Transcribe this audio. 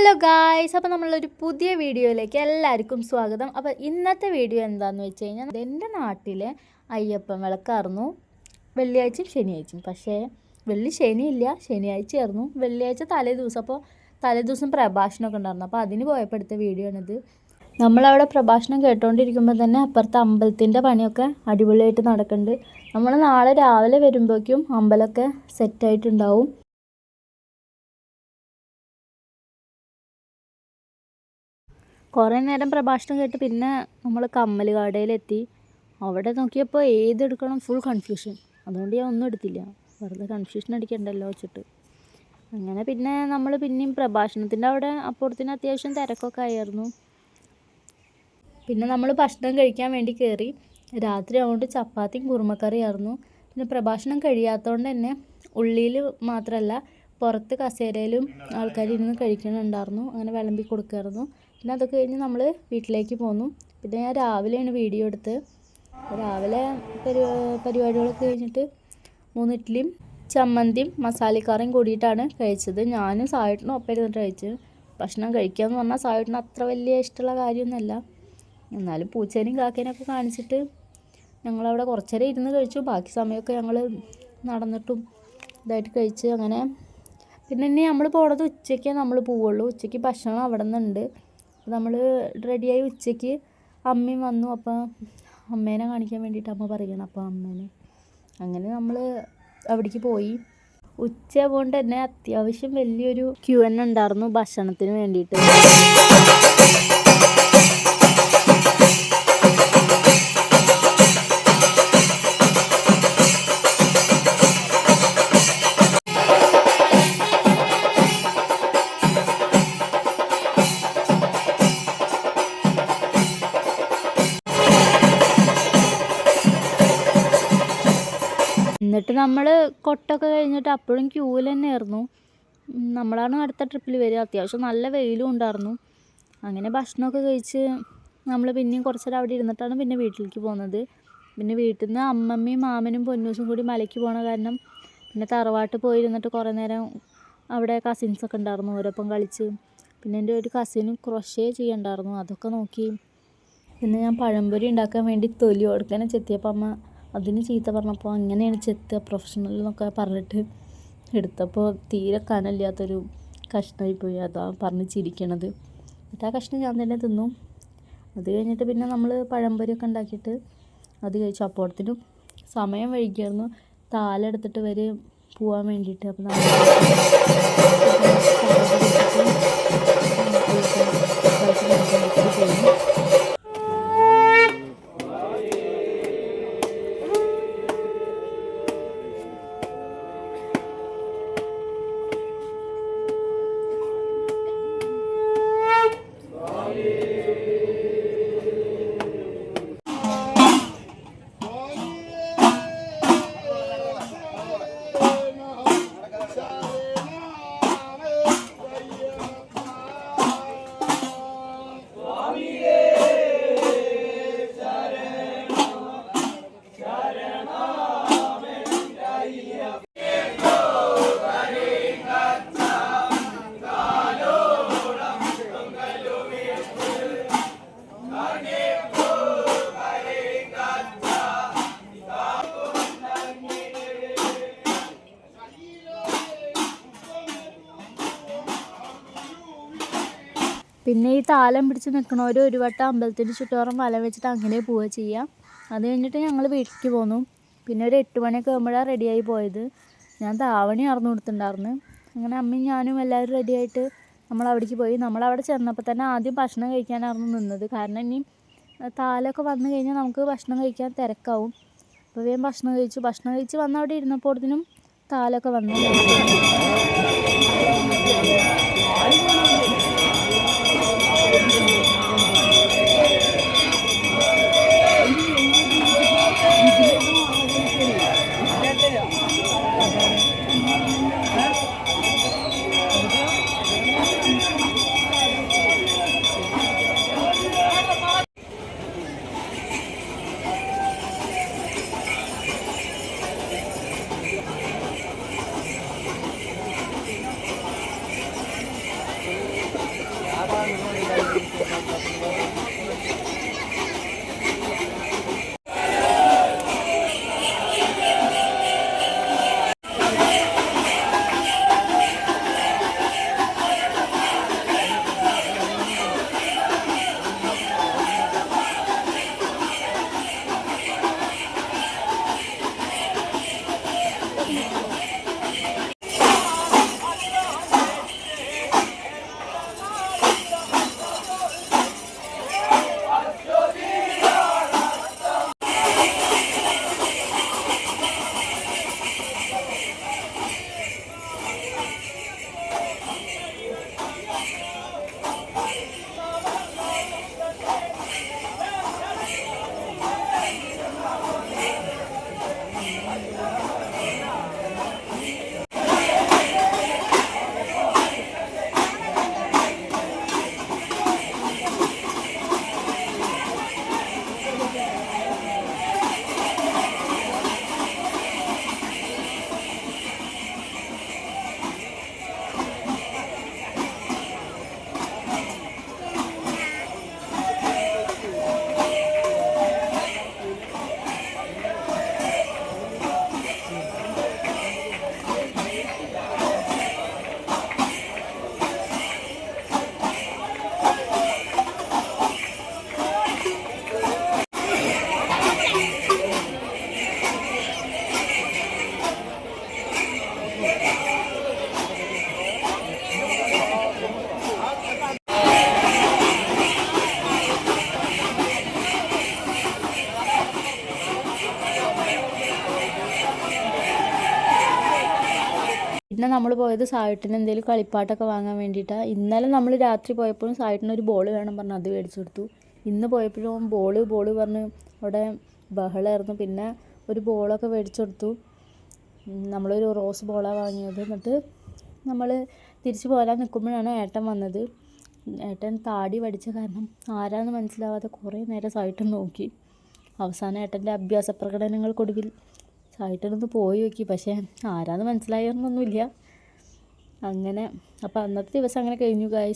Hello guys അപ്പോൾ നമ്മളൊരു പുതിയ വീഡിയോയിലേക്ക് എല്ലാവർക്കും സ്വാഗതം. അപ്പോൾ ഇന്നത്തെ വീഡിയോ എന്താണെന്ന് വെച്ച് കഴിഞ്ഞാൽ എന്റെ നാട്ടിലെ അയ്യപ്പൻ വിളക്കായിരുന്നു വെള്ളിയാഴ്ചയും ശനിയാഴ്ചയും. പക്ഷേ വെള്ളി ശനിയില്ല ശനിയാഴ്ചയായിരുന്നു വെള്ളിയാഴ്ച തലേ ദിവസം. അപ്പോൾ തലേ ദിവസം പ്രഭാഷണമൊക്കെ ഉണ്ടായിരുന്നു. അപ്പോൾ അതിന് പോയപ്പോൾ എടുത്ത വീഡിയോ ആണിത്. നമ്മളവിടെ പ്രഭാഷണം കേട്ടുകൊണ്ടിരിക്കുമ്പോൾ തന്നെ അപ്പുറത്തെ അമ്പലത്തിന്റെ പണിയൊക്കെ അടിപൊളിയായിട്ട് നടക്കുന്നുണ്ട് നമ്മൾ നാളെ രാവിലെ വരുമ്പോഴേക്കും അമ്പലമൊക്കെ സെറ്റായിട്ടുണ്ടാവും കുറേ നേരം പ്രഭാഷണം കേട്ട് പിന്നെ നമ്മൾ കമ്മലുകാടയിലെത്തി. അവിടെ നോക്കിയപ്പോൾ ഏതെടുക്കണം? ഫുൾ കൺഫ്യൂഷൻ അതുകൊണ്ട് ഞാൻ ഒന്നും എടുത്തില്ല. വെറുതെ കൺഫ്യൂഷൻ അടിക്കണ്ടല്ലോ വെച്ചിട്ട്. അങ്ങനെ പിന്നെ നമ്മൾ പിന്നെയും പ്രഭാഷണത്തിന്റെ അവിടെ അപ്പുറത്തിന് അത്യാവശ്യം തിരക്കൊക്കെ ആയിരുന്നു. പിന്നെ നമ്മൾ ഭക്ഷണം കഴിക്കാൻ വേണ്ടി കയറി രാത്രി ആയതുകൊണ്ട് ചപ്പാത്തിയും കുറുമക്കറിയായിരുന്നു. പിന്നെ പ്രഭാഷണം കഴിയാത്തതുകൊണ്ട് തന്നെ ഉള്ളിയിൽ മാത്രമല്ല പുറത്ത് കസേരയിലും ആൾക്കാർ ഇരുന്ന് കഴിക്കുന്നുണ്ടായിരുന്നു അങ്ങനെ വിളമ്പി കൊടുക്കുമായിരുന്നു പിന്നെ അതൊക്കെ കഴിഞ്ഞ് നമ്മൾ വീട്ടിലേക്ക് പോന്നു. പിന്നെ ഞാൻ രാവിലെയാണ് വീഡിയോ എടുത്ത്. രാവിലെ പരി പരിപാടികളൊക്കെ കഴിഞ്ഞിട്ട് മൂന്ന് ഇഡ്ഡലിയും ചമ്മന്തിയും മസാലക്കറിയും കൂടിയിട്ടാണ് കഴിച്ചത്. ഞാനും സായിട്ടിനും ഒപ്പം ഇരുന്നിട്ട് കഴിച്ചു. ഭക്ഷണം കഴിക്കുക എന്ന് പറഞ്ഞാൽ സായിട്ടിന് അത്ര വലിയ ഇഷ്ടമുള്ള കാര്യമൊന്നുമല്ല. എന്നാലും പൂച്ചേനെയും കാക്കേനെയൊക്കെ കാണിച്ചിട്ട് ഞങ്ങളവിടെ കുറച്ചേരം ഇരുന്ന് കഴിച്ചു. ബാക്കി സമയമൊക്കെ ഞങ്ങൾ നടന്നിട്ടും ഇതായിട്ട് കഴിച്ച് അങ്ങനെ പിന്നെ ഇനി നമ്മൾ പോണത് ഉച്ചയ്ക്കേ നമ്മൾ പോവുള്ളൂ. ഉച്ചയ്ക്ക് ഭക്ഷണം അവിടെ നിന്നുണ്ട് നമ്മൾ റെഡിയായി ഉച്ചയ്ക്ക് അമ്മയും വന്നു. അപ്പം അമ്മേനെ കാണിക്കാൻ വേണ്ടിയിട്ട് അമ്മ പറയണം. അപ്പം അമ്മേനെ. അങ്ങനെ നമ്മൾ അവിടേക്ക് പോയി. ഉച്ച കൊണ്ട് തന്നെ അത്യാവശ്യം വലിയൊരു ക്യൂ എൻ ഉണ്ടായിരുന്നു ഭക്ഷണത്തിന് വേണ്ടിയിട്ട്. എന്നിട്ട് നമ്മൾ കൊട്ടൊക്കെ കഴിഞ്ഞിട്ട് അപ്പോഴും ക്യൂവിൽ തന്നെയായിരുന്നു നമ്മളാണ് അടുത്ത ട്രിപ്പിൽ വരിക. അത്യാവശ്യം നല്ല വെയിലും ഉണ്ടായിരുന്നു. അങ്ങനെ ഭക്ഷണമൊക്കെ കഴിച്ച് നമ്മൾ പിന്നെയും കുറച്ചേരം അവിടെ ഇരുന്നിട്ടാണ് പിന്നെ വീട്ടിലേക്ക് പോകുന്നത്. പിന്നെ വീട്ടിൽ നിന്ന് അമ്മമ്മയും മാമനും പൊന്നൂസും കൂടി മലയ്ക്ക് പോണ കാരണം പിന്നെ തറവാട്ട് പോയിരുന്നിട്ട് കുറേ നേരം അവിടെ കസിൻസൊക്കെ ഉണ്ടായിരുന്നു. ഓരോപ്പം കളിച്ച് പിന്നെ എന്റെ ഒരു കസിനും ക്രൊഷേ ചെയ്യണ്ടായിരുന്നു. അതൊക്കെ നോക്കി പിന്നെ ഞാൻ പഴംപൊരി ഉണ്ടാക്കാൻ വേണ്ടി തൊലി ഓടുക്കാനും ചെത്തിയപ്പോൾ അമ്മ അതിന് ചീത്ത പറഞ്ഞപ്പോൾ അങ്ങനെയാണ് ചെത്തുക പ്രൊഫഷണൽ എന്നൊക്കെ പറഞ്ഞിട്ട് എടുത്തപ്പോൾ തീരെ കനമില്ലാത്തൊരു കഷ്ണമായി പോയി അതാ പറഞ്ഞ് ചിരിക്കണത്. എന്നിട്ട് ആ കഷ്ണം ഞാൻ തന്നെ തിന്നു. അത് കഴിഞ്ഞിട്ട് പിന്നെ നമ്മൾ പഴംപൊരിയൊക്കെ ഉണ്ടാക്കിയിട്ട് അത് കഴിച്ചു. അപ്പോഴത്തിനും സമയം വൈകിയായിരുന്നു. താലെടുത്തിട്ട് വരെ പോവാൻ വേണ്ടിയിട്ട്. അപ്പോൾ നമ്മൾ പിന്നെ ഈ താലം പിടിച്ച് നിൽക്കണവർ ഒരു വട്ടം അമ്പലത്തിന്റെ ചുറ്റോറം വല വെച്ചിട്ട് അങ്ങനെ പോവുക ചെയ്യുക അത് കഴിഞ്ഞിട്ട് ഞങ്ങൾ വീട്ടിലേക്ക് പോന്നു. പിന്നെ ഒരു എട്ട് മണിയൊക്കെ ആകുമ്പോഴാണ് റെഡിയായി പോയത്. ഞാൻ താവണി അറിഞ്ഞു കൊടുത്തിട്ടുണ്ടായിരുന്നു. അങ്ങനെ അമ്മയും ഞാനും എല്ലാവരും റെഡിയായിട്ട് നമ്മൾ അവിടേക്ക് പോയി. നമ്മൾ അവിടെ ചെന്നപ്പോൾ തന്നെ ആദ്യം ഭക്ഷണം കഴിക്കാനായിരുന്നു നിന്നത്. കാരണം ഇനി താലൊക്കെ വന്നു കഴിഞ്ഞാൽ നമുക്ക് ഭക്ഷണം കഴിക്കാൻ തിരക്കാവും. അപ്പോൾ വേഗം ഭക്ഷണം കഴിച്ചു. ഭക്ഷണം കഴിച്ച് വന്ന് അവിടെ ഇരുന്നപ്പോഴത്തേനും താലൊക്കെ വന്നു. Okay. പിന്നെ നമ്മൾ പോയത് സായിട്ടിന് എന്തെങ്കിലും കളിപ്പാട്ടൊക്കെ വാങ്ങാൻ വേണ്ടിയിട്ടാണ് ഇന്നലെ നമ്മൾ രാത്രി പോയപ്പോഴും സായിട്ടിന് ഒരു ബോൾ വേണം പറഞ്ഞ് അത് മേടിച്ചു കൊടുത്തു. ഇന്ന് പോയപ്പോഴും ബോൾ ബോൾ പറഞ്ഞ് അവിടെ ബഹളമായിരുന്നു പിന്നെ ഒരു ബോളൊക്കെ മേടിച്ചു കൊടുത്തു. നമ്മളൊരു റോസ് ബോളാണ് വാങ്ങിയത്. എന്നിട്ട് നമ്മൾ തിരിച്ചു പോരാൻ നിൽക്കുമ്പോഴാണ് ഏട്ടൻ വന്നത്. ഏട്ടൻ താടി വടിച്ച കാരണം ആരാന്ന് മനസ്സിലാവാതെ കുറേ നേരം സായിട്ടൻ നോക്കി. അവസാനം ഏട്ടന്റെ അഭ്യാസ പ്രകടനങ്ങൾക്കൊടുവിൽ സായിട്ടനൊന്ന് പോയി നോക്കി. പക്ഷേ ആരാന്ന് മനസ്സിലായൊന്നൊന്നുമില്ല അങ്ങനെ അപ്പോൾ അന്നത്തെ ദിവസം അങ്ങനെ കഴിഞ്ഞു ഗായ്സ്